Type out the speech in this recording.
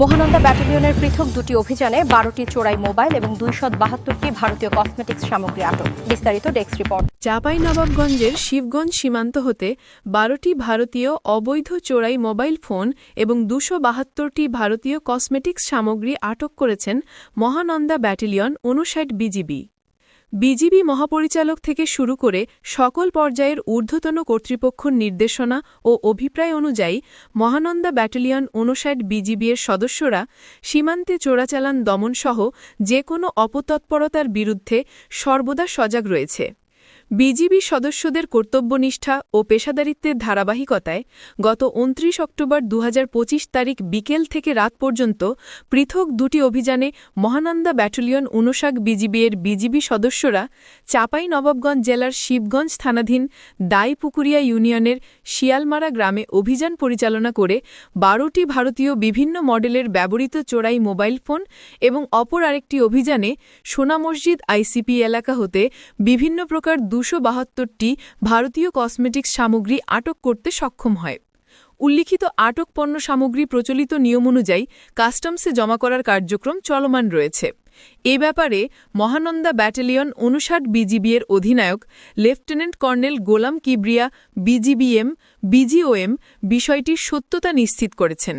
মহানন্দা ব্যাটালিয়নের পৃথক দুটি অভিযানে বারোটি চোরাই মোবাইল এবং দুইশত বাহাত্তরটি ভারতীয় কসমেটিক্স সামগ্রী আটক। বিস্তারিত ডেস্ক রিপোর্ট। চাপাই নবাবগঞ্জের শিবগঞ্জ সীমান্ত হতে বারোটি ভারতীয় অবৈধ চোরাই মোবাইল ফোন এবং দুশো বাহাত্তরটি ভারতীয় কসমেটিক্স সামগ্রী আটক করেছেন মহানন্দা ব্যাটালিয়ন অনুষাট বিজিবি। বিজিবি মহাপরিচালক থেকে শুরু করে সকল পর্যায়ের ঊর্ধ্বতন কর্তৃপক্ষর নির্দেশনা ও অভিপ্রায় অনুযায়ী মহানন্দা ব্যাটালিয়ন অনুষাট বিজিবি এর সদস্যরা সীমান্তে চোরাচালান দমনসহ যে কোনো অপতৎপরতার বিরুদ্ধে সর্বদা সজাগ রয়েছে। বিজিবি সদস্যদের কর্তব্যনিষ্ঠা ও পেশাদারিত্বের ধারাবাহিকতায় গত উনত্রিশ অক্টোবর দু হাজার পঁচিশ তারিখ বিকেল থেকে রাত পর্যন্ত পৃথক দুটি অভিযানে মহানন্দা ব্যাটালিয়ন অনুষাক বিজিবিএর বিজিবি সদস্যরা চাপাই নবাবগঞ্জ জেলার শিবগঞ্জ থানাধীন দাইপুকুরিয়া ইউনিয়নের শিয়ালমারা গ্রামে অভিযান পরিচালনা করে বারোটি ভারতীয় বিভিন্ন মডেলের ব্যবহৃত চোরাই মোবাইল ফোন এবং অপর আরেকটি অভিযানে সোনা মসজিদ আইসিপি এলাকা হতে বিভিন্ন প্রকার দুশো বাহাত্তরটি ভারতীয় কসমেটিক্স সামগ্রী আটক করতে সক্ষম হয়। উল্লিখিত আটক পণ্য সামগ্রী প্রচলিত নিয়ম অনুযায়ী কাস্টমসে জমা করার কার্যক্রম চলমান রয়েছে। এ ব্যাপারে মহানন্দা ব্যাটালিয়ন অনুষাট বিজিবিএর অধিনায়ক, lieutenant colonel Golam Kibria BGBM, বিজিওএম বিষয়টির সত্যতা নিশ্চিত করেছেন।